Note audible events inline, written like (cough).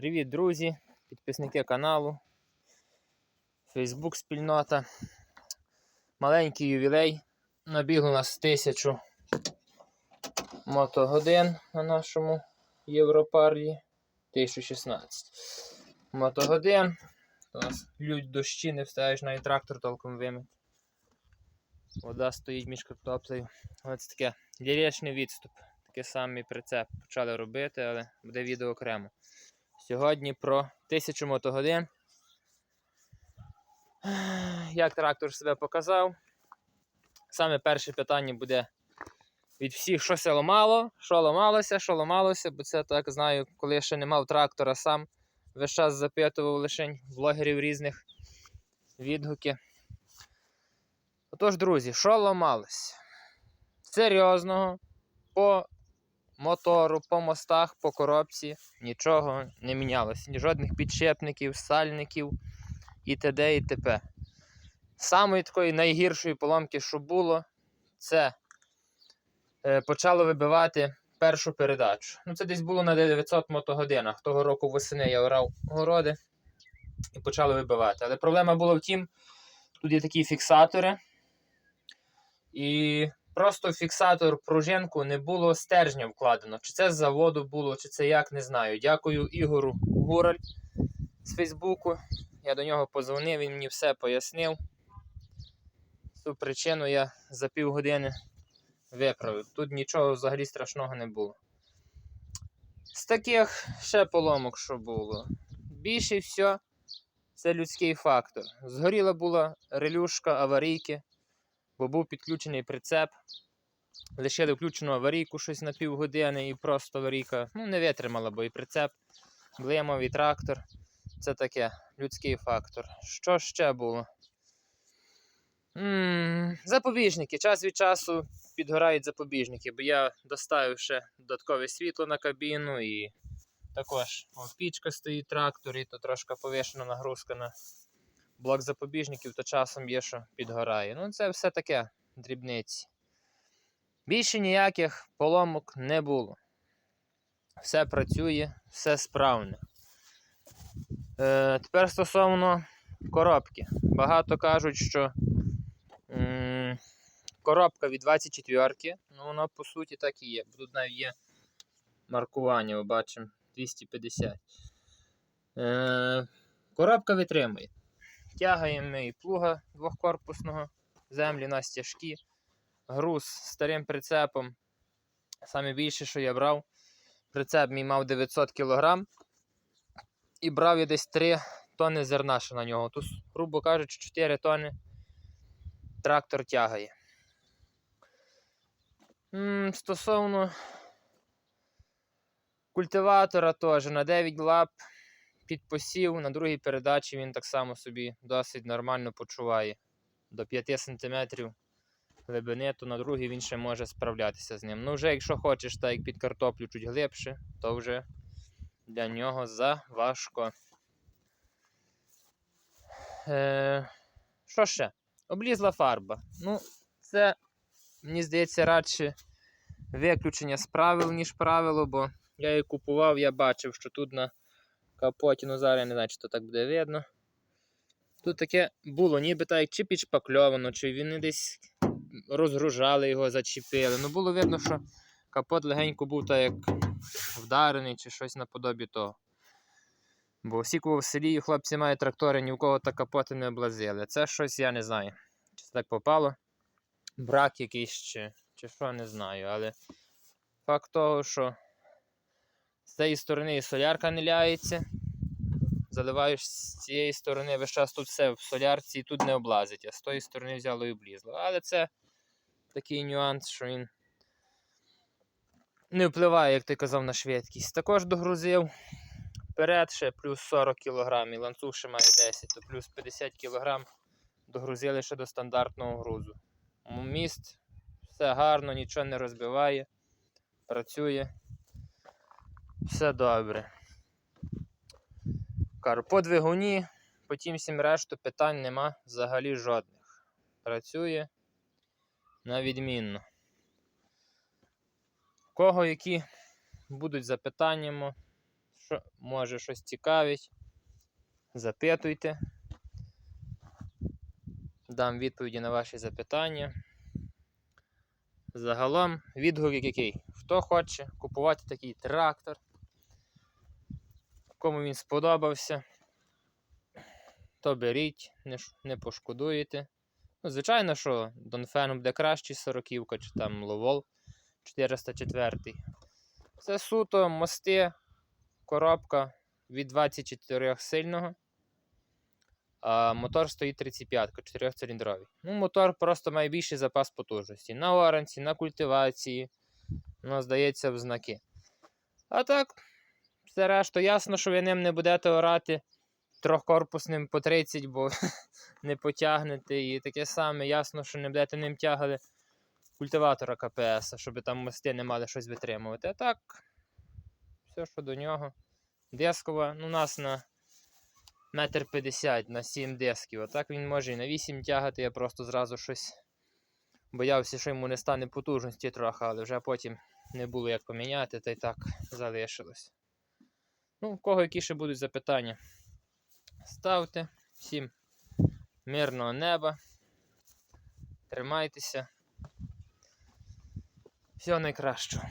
Привіт, друзі, підписники каналу, Фейсбук спільнота. Маленький ювілей. Набіг у нас тисячу мотогодин на нашому Європарі 1016. Мотогодин. У нас лють дощі, не встаєш навіть трактор толком вимити. Вода стоїть між картоплею. Ось таке ліричний відступ. Такий самий прицеп почали робити, але буде відео окремо. Сьогодні про 1000 мотогодин. Як трактор себе показав? Саме перше питання буде від всіх, що се ламало, що ламалося, що ламалося, бо це так знаю, коли я ще не мав трактора сам, весь час запитував лише блогерів різних відгуки. Отож, друзі, що ламалося? Серйозного по мотору, по мостах, по коробці нічого не мінялося. Жодних підшипників, сальників і т.д. і т.п. Самої такої найгіршої поломки, що було, це е, почало вибивати першу передачу. Ну, це десь було на 900 мотогодинах. Того року восени я орав городи і почало вибивати. Але проблема була в тім, тут є такі фіксатори. І просто фіксатор пружинку не було стержня вкладено. Чи це з заводу було, чи це як, не знаю. Дякую Ігору Гураль з Фейсбуку. Я до нього позвонив, він мені все пояснив. Цю причину я за півгодини виправив. Тут нічого взагалі страшного не було. З таких ще поломок, що було. Більше все це людський фактор. Згоріла була релюшка аварійки бо був підключений прицеп. Лишили включену аварійку щось на півгодини і просто аварійка ну, не витримала, бо і прицеп, блимав, і трактор. Це таке людський фактор. Що ще було? м запобіжники. Час від часу підгорають запобіжники, бо я доставив ще додаткове світло на кабіну і також о, пічка стоїть трактор, і то трошки повішена нагрузка на блок запобіжників, то часом є, що підгорає. Ну, це все таке дрібниці. Більше ніяких поломок не було. Все працює, все справне. Е, Тепер стосовно коробки. Багато кажуть, що м коробка від 24-ки, ну воно по суті так і є. Тут навіть є маркування, ми бачимо 250. Е, Коробка витримує. Тягаємо і плуга двохкорпусного, землі на стяжки, груз старим прицепом. Саме більше, що я брав, прицеп мій мав 900 кг. І брав я десь 3 тонни зерна ще на нього. Тут, грубо кажучи, 4 тонни трактор тягає. Стосовно культиватора теж на 9 лап під посів, на другій передачі він так само собі досить нормально почуває. До 5 см глибини, то на другій він ще може справлятися з ним. Ну, вже якщо хочеш, так як під картоплю чуть глибше, то вже для нього заважко. Е, Що ще? Облізла фарба. Ну, це, мені здається, радше виключення з правил, ніж правило, бо я її купував, я бачив, що тут на капоті, ну зараз я не знаю, чи то так буде видно. Тут таке було, ніби так, чи підшпакльовано, чи вони десь розгружали його, зачепили. Ну було видно, що капот легенько був так як вдарений чи щось наподобі того. Бо всі, кого в селі хлопці мають трактори, ні у кого так капоти не облазили. Це щось я не знаю. Чи це так попало? Брак якийсь чи, чи що, не знаю. Але факт того, що цієї сторони і солярка не ляється. Заливаєш з цієї сторони, весь час тут все в солярці і тут не облазить, а з тої сторони взяло і облізло. Але це такий нюанс, що він не впливає, як ти казав, на швидкість. Також догрузив вперед ще плюс 40 кг, і ланцюг ще має 10, то плюс 50 кг догрузили ще до стандартного грузу. Міст все гарно, нічого не розбиває, працює. Все добре. Кажу, по двигуні, по тім всім решту питань нема взагалі жодних. Працює на відмінно. Кого які будуть запитаннями, Що, може щось цікавить, запитуйте. Дам відповіді на ваші запитання. Загалом відгук який? Хто хоче купувати такий трактор, кому він сподобався, то беріть, не, не пошкодуєте. Ну, звичайно, що Донфеном буде кращий сороківка, чи там Ловол 404. Це суто мости, коробка від 24 сильного. А мотор стоїть 35 4-циліндровий. Ну, мотор просто має більший запас потужності. На оранці, на культивації. Ну, здається, в знаки. А так, все решта, ясно, що ви ним не будете орати трьохкорпусним по 30, бо (laughs) не потягнете. І таке саме, ясно, що не будете ним тягали культиватора КПС, щоб там мости не мали щось витримувати. А так, все, що до нього. Дискова, ну, у нас на метр п'ятдесят на 7 дисків. А так він може і на 8 тягати, я просто зразу щось боявся, що йому не стане потужності трохи, але вже потім не було як поміняти, та й так залишилось. Ну, у кого які ще будуть запитання, ставте. Всім мирного неба. Тримайтеся. Всього найкращого.